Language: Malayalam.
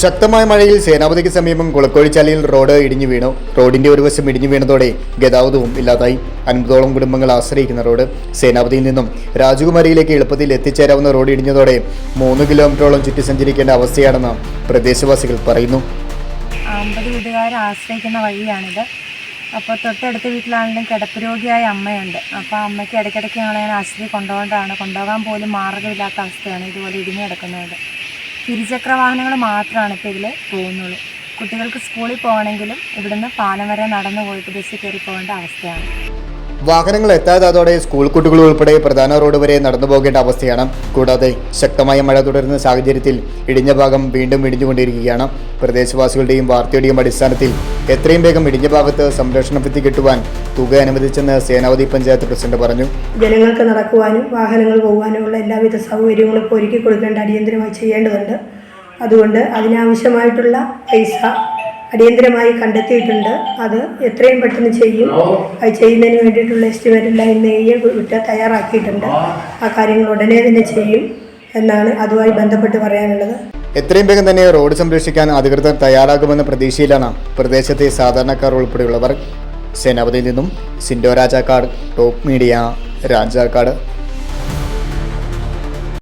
ശക്തമായ മഴയിൽ സേനാപതിക്ക് സമീപം കുളക്കോഴിച്ചാലിയിൽ റോഡ് ഇടിഞ്ഞു വീണു. റോഡിന്റെ ഒരു വശം ഇടിഞ്ഞു വീണതോടെ ഗതാഗതവും ഇല്ലാതായി. അൻപതോളം കുടുംബങ്ങൾ ആശ്രയിക്കുന്ന റോഡ് സേനാപതിയിൽ നിന്നും രാജകുമാരിയിലേക്ക് എളുപ്പത്തിൽ എത്തിച്ചേരാവുന്ന റോഡ് ഇടിഞ്ഞതോടെ മൂന്ന് കിലോമീറ്ററോളം ചുറ്റി സഞ്ചരിക്കേണ്ട അവസ്ഥയാണെന്ന് പ്രദേശവാസികൾ പറയുന്നു. ആശ്രയിക്കുന്ന വഴിയാണിത്. അപ്പോൾ തൊട്ടടുത്ത വീട്ടിലാണെങ്കിലും കിടപ്പ് രോഗിയായ അമ്മയുണ്ട്. അപ്പോൾ അമ്മയ്ക്ക് ഇടയ്ക്കിടയ്ക്ക് ഞങ്ങളെ ആശുപത്രി കൊണ്ടുപോകേണ്ടതാണ്. കൊണ്ടുപോകാൻ പോലും മാർഗമില്ലാത്ത അവസ്ഥയാണ് ഇതുപോലെ ഇടിഞ്ഞു കിടക്കുന്നത്. ഇരുചക്ര വാഹനങ്ങൾ മാത്രമാണ് ഇപ്പോൾ ഇതിൽ പോകുന്നുള്ളൂ. കുട്ടികൾക്ക് സ്കൂളിൽ പോകണമെങ്കിലും ഇവിടുന്ന് പാലം വരെ നടന്നു പോയിട്ട് ബസ്സിൽ കയറി പോകേണ്ട അവസ്ഥയാണ്. വാഹനങ്ങൾ എത്താതാതോടെ സ്കൂൾ കുട്ടികൾ ഉൾപ്പെടെ പ്രധാന റോഡ് വരെ നടന്നു പോകേണ്ട അവസ്ഥയാണ്. കൂടാതെ ശക്തമായ മഴ തുടരുന്ന സാഹചര്യത്തിൽ ഇടിഞ്ഞ ഭാഗം വീണ്ടും ഇടിഞ്ഞുകൊണ്ടിരിക്കുകയാണ്. പ്രദേശവാസികളുടെയും വാർത്തയുടെയും അടിസ്ഥാനത്തിൽ എത്രയും വേഗം ഇടിഞ്ഞ ഭാഗത്ത് സംരക്ഷണ ഭിത്തി കെട്ടുവാൻ തുക അനുവദിച്ചെന്ന് സേനാവതി പഞ്ചായത്ത് പ്രസിഡന്റ് പറഞ്ഞു. ജനങ്ങൾക്ക് നടക്കുവാനും വാഹനങ്ങൾ പോകാനുമുള്ള എല്ലാവിധ സൗകര്യങ്ങളും ഒരുക്കി കൊടുക്കേണ്ട അടിയന്തരമായി ചെയ്യേണ്ടതുണ്ട്. അതുകൊണ്ട് അതിനാവശ്യമായിട്ടുള്ള പൈസ അടിയന്തരമായി കണ്ടെത്തിയിട്ടുണ്ട്. അത് എത്രയും പെട്ടെന്ന് ചെയ്യും. അത് ചെയ്യുന്നതിന് വേണ്ടിയിട്ടുള്ള എസ്റ്റിമേറ്റ് എല്ലാം ഇന്ന് എ വിട്ട് തയ്യാറാക്കിയിട്ടുണ്ട്. ആ. കാര്യങ്ങൾ ഉടനെ തന്നെ ചെയ്യും എന്നാണ് അതുമായി ബന്ധപ്പെട്ട് പറയാനുള്ളത്. എത്രയും വേഗം തന്നെ റോഡ് സംരക്ഷിക്കാൻ അധികൃതർ തയ്യാറാകുമെന്ന പ്രതീക്ഷയിലാണ് പ്രദേശത്തെ സാധാരണക്കാർ ഉൾപ്പെടെയുള്ളവർ. സേനാപതിയിൽ നിന്നും സിൻഡോ രാജാക്കാട് ടോപ്പ് മീഡിയ രാജാക്കാട്